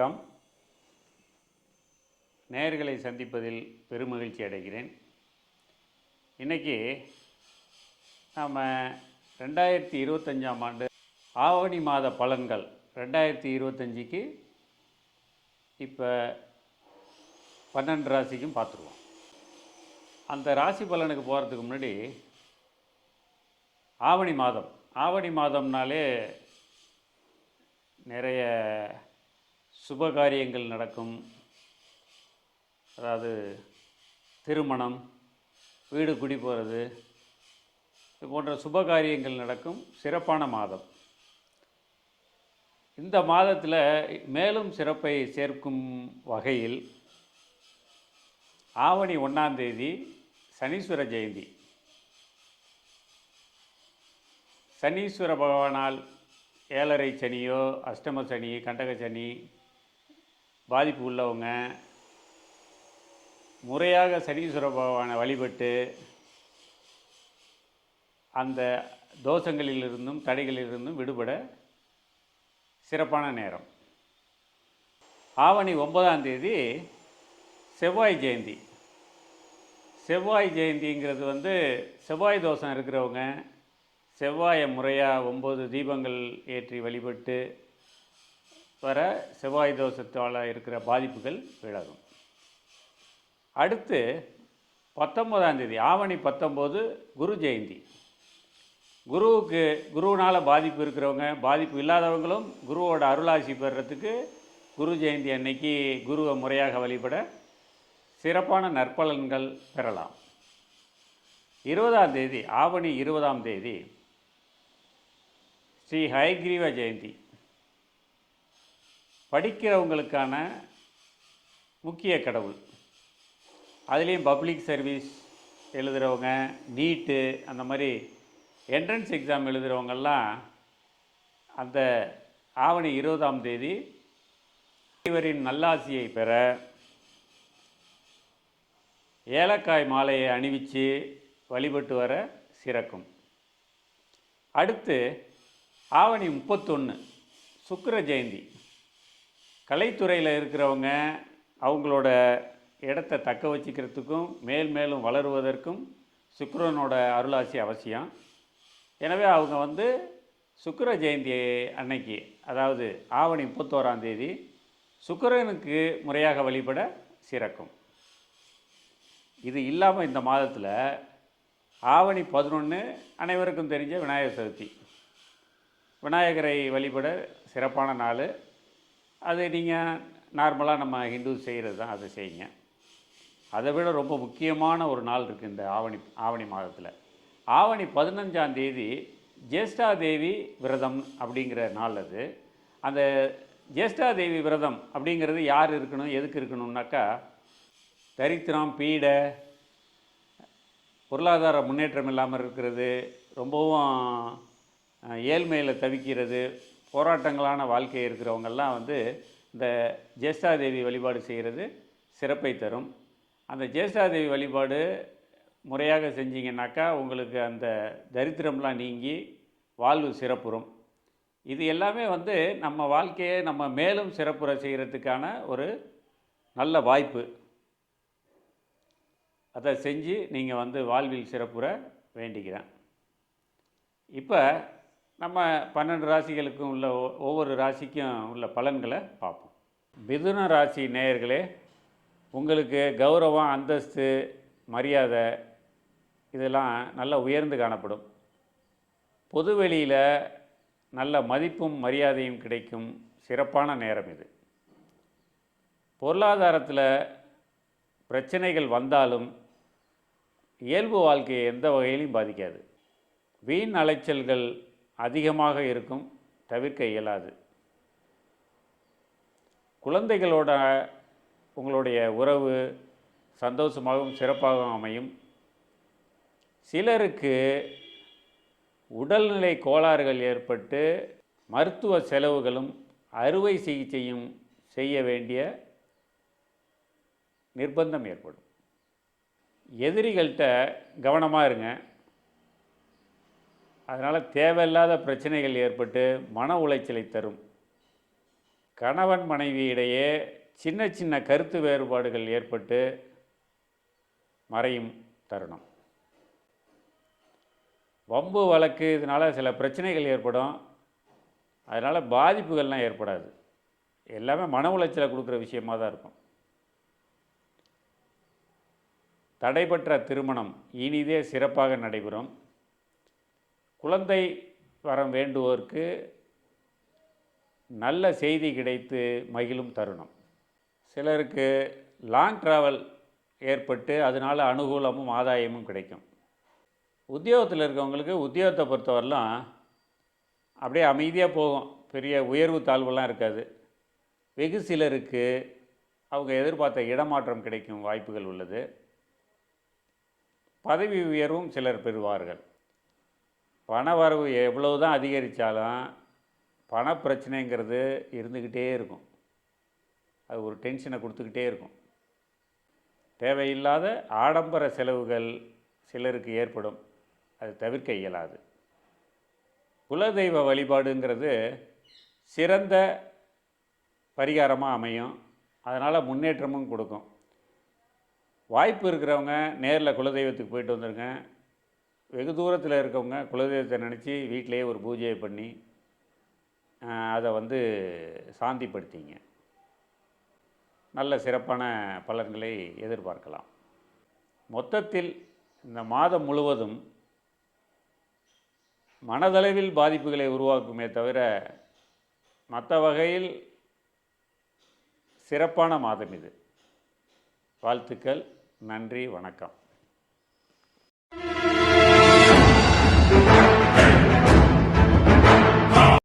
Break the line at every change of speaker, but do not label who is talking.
வணக்கம். நேர்களை சந்திப்பதில் பெருமகிழ்ச்சி அடைகிறேன். இன்றைக்கி நாம் ரெண்டாயிரத்தி இருபத்தஞ்சாம் ஆண்டு ஆவணி மாத பலன்கள் ரெண்டாயிரத்தி இருபத்தஞ்சிக்கு இப்போ பன்னெண்டு ராசிக்கும் பார்த்துருவோம். அந்த ராசி பலனுக்கு போகிறதுக்கு முன்னாடி ஆவணி மாதம். ஆவணி மாதம்னாலே நிறைய சுப காரியங்கள் நடக்கும். அதாவது திருமணம் வீடு குடி போகிறது இது போன்ற சுப காரியங்கள் நடக்கும் சிறப்பான மாதம். இந்த மாதத்தில் மேலும் சிறப்பை சேர்க்கும் வகையில் ஆவணி ஒன்றாம் தேதி சனீஸ்வர ஜெயந்தி. சனீஸ்வர பகவானால் ஏழரை சனியோ அஷ்டம சனி கண்டக சனி பாதிப்பு உள்ளவங்க முறையாக சனீஸ்வர பகவானை வழிபட்டு அந்த தோஷங்களிலிருந்தும் தடைகளிலிருந்தும் விடுபட சிறப்பான நேரம். ஆவணி ஒன்பதாம் தேதி செவ்வாய் ஜெயந்தி. செவ்வாய் ஜெயந்திங்கிறது வந்து செவ்வாய் தோஷம் இருக்கிறவங்க செவ்வாயை முறையாக ஒம்பது தீபங்கள் ஏற்றி வழிபட்டு வர செவ்வாய் தோஷத்தால் இருக்கிற பாதிப்புகள் விலகும். அடுத்து பத்தொம்போதாம் தேதி ஆவணி பத்தொம்போது குரு ஜெயந்தி. குருவுக்கு குருவினால் பாதிப்பு இருக்கிறவங்க பாதிப்பு இல்லாதவங்களும் குருவோட அருளாசி பெறுறதுக்கு குரு ஜெயந்தி அன்னைக்கு குருவை முறையாக வழிபட சிறப்பான நற்பலன்கள் பெறலாம். இருபதாம் தேதி ஆவணி இருபதாம் தேதி ஸ்ரீ ஹயக்ரீவ ஜெயந்தி. படிக்கிறவங்களுக்கான முக்கிய கடவுள். அதுலேயும் பப்ளிக் சர்வீஸ் எழுதுகிறவங்க நீட்டு அந்த மாதிரி என்ட்ரன்ஸ் எக்ஸாம் எழுதுகிறவங்கெல்லாம் அந்த ஆவணி இருபதாம் தேதி இவரின் நல்லாசியை பெற ஏலக்காய் மாலையை அணிவித்து வழிபட்டு வர சிறக்கும். அடுத்து ஆவணி முப்பத்தொன்று சுக்கர ஜெயந்தி. கலைத்துறையில் இருக்கிறவங்க அவங்களோட இடத்த தக்க வச்சுக்கிறதுக்கும் மேல் மேலும் வளருவதற்கும் சுக்கரனோட அருளாசி அவசியம். எனவே அவங்க வந்து சுக்கர ஜெயந்தி அன்னைக்கு அதாவது ஆவணி முப்பத்தோராம் தேதி சுக்கரனுக்கு முறையாக வழிபட சிறக்கும். இது இல்லாமல் இந்த மாதத்தில் ஆவணி பதினொன்று அனைவருக்கும் தெரிஞ்ச விநாயகர் சதுர்த்தி. விநாயகரை வழிபட சிறப்பான நாள். அது நீங்கள் நார்மலாக நம்ம ஹிந்து செய்கிறது தான் அதை செய்யுங்க. அதை விட ரொம்ப முக்கியமான ஒரு நாள் இருக்குது இந்த ஆவணி ஆவணி மாதத்தில். ஆவணி பதினஞ்சாம் தேதி ஜேஷ்டா தேவி விரதம் அப்படிங்கிற நாள் அது. அந்த ஜேஷ்டா தேவி விரதம் அப்படிங்கிறது யார் இருக்கணும் எதுக்கு இருக்கணும்னாக்கா தரித்திரம் பீடை பொருளாதார முன்னேற்றம் இல்லாமல் இருக்கிறது ரொம்பவும் ஏழ்மையில் தவிக்கிறது போராட்டங்களான வாழ்க்கை இருக்கிறவங்கெல்லாம் வந்து இந்த ஜேஷ்டாதேவி வழிபாடு செய்கிறது சிறப்பை தரும். அந்த ஜேஷ்டாதேவி வழிபாடு முறையாக செஞ்சீங்கன்னாக்கா உங்களுக்கு அந்த தரித்திரம்லாம் நீங்கி வாழ்வு சிறப்புறும். இது எல்லாமே வந்து நம்ம வாழ்க்கையை நம்ம மேலும் சிறப்புற செய்கிறதுக்கான ஒரு நல்ல வாய்ப்பு. அதை செஞ்சு நீங்கள் வந்து வாழ்வில் சிறப்புற வேண்டிக்கிறேன். இப்போ நம்ம பன்னெண்டு ராசிகளுக்கும் உள்ள ஒவ்வொரு ராசிக்கும் உள்ள பலன்களை பார்ப்போம். மிதுன ராசி நேயர்களே உங்களுக்கு கௌரவம் அந்தஸ்து மரியாதை இதெல்லாம் நல்லா உயர்ந்து காணப்படும். பொதுவெளியில் நல்ல மதிப்பும் மரியாதையும் கிடைக்கும் சிறப்பான நேரம் இது. பொருளாதாரத்தில் பிரச்சனைகள் வந்தாலும் இயல்பு வாழ்க்கையை எந்த வகையிலையும் பாதிக்காது. வீண் அலைச்சல்கள் அதிகமாக இருக்கும் தவிர்க்க இயலாது. குழந்தைகளோட உங்களுடைய உறவு சந்தோஷமாகவும் சிறப்பாகவும் அமையும். சிலருக்கு உடல்நிலை கோளாறுகள் ஏற்பட்டு மருத்துவ செலவுகளும் அறுவை சிகிச்சையும் செய்ய வேண்டிய நிர்பந்தம் ஏற்படும். எதிரிகள்கிட்ட கவனமாக இருங்க. அதனால் தேவையில்லாத பிரச்சனைகள் ஏற்பட்டு மன உளைச்சலை தரும். கணவன் மனைவி இடையே சின்ன சின்ன கருத்து வேறுபாடுகள் ஏற்பட்டு மறையும் தருணம். வம்பு வழக்கு இதனால் சில பிரச்சனைகள் ஏற்படும். அதனால் பாதிப்புகள்லாம் ஏற்படாது. எல்லாமே மன உளைச்சலை கொடுக்குற விஷயமாக தான் இருக்கும். தடைபற்ற திருமணம் இனிதே சிறப்பாக நடைபெறும். குழந்தை வரம் வேண்டுவோருக்கு நல்ல செய்தி கிடைத்து மகிழும் தருணம். சிலருக்கு லாங் ட்ராவல் ஏற்பட்டு அதனால் அனுகூலமும் ஆதாயமும் கிடைக்கும். உத்தியோகத்தில் இருக்கவங்களுக்கு உத்தியோகத்தை பொறுத்தவரைலாம் அப்படியே அமைதியாக போகும். பெரிய உயர்வு தாழ்வுலாம் இருக்காது. வெகு சிலருக்கு அவங்க எதிர்பார்த்த இடமாற்றம் கிடைக்கும் வாய்ப்புகள் உள்ளது. பதவி உயர்வும் சிலர் பெறுவார்கள். பணவரவு எவ்வளவு தான் அதிகரித்தாலும் பணப்பிரச்சனைங்கிறது இருந்துக்கிட்டே இருக்கும். அது ஒரு டென்ஷனை கொடுத்துக்கிட்டே இருக்கும். தேவையில்லாத ஆடம்பர செலவுகள் சிலருக்கு ஏற்படும். அது தவிர்க்க இயலாது. குலதெய்வ வழிபாடுங்கிறது சிறந்த பரிகாரமாக அமையும். அதனால் முன்னேற்றமும் கொடுக்கும். வாய்ப்பு இருக்கிறவங்க நேரில் குலதெய்வத்துக்கு போயிட்டு வந்துருங்க. வெகு தூரத்தில் இருக்கவங்க குலதெய்வத்தை நினச்சி வீட்டிலேயே ஒரு பூஜையை பண்ணி அதை வந்து சாந்திப்படுத்திங்க. நல்ல சிறப்பான பலன்களை எதிர்பார்க்கலாம். மொத்தத்தில் இந்த மாதம் முழுவதும் மனதளவில் பாதிப்புகளை உருவாக்குமே தவிர மற்ற வகையில் சிறப்பான மாதம் இது. வாழ்த்துக்கள் நன்றி வணக்கம்.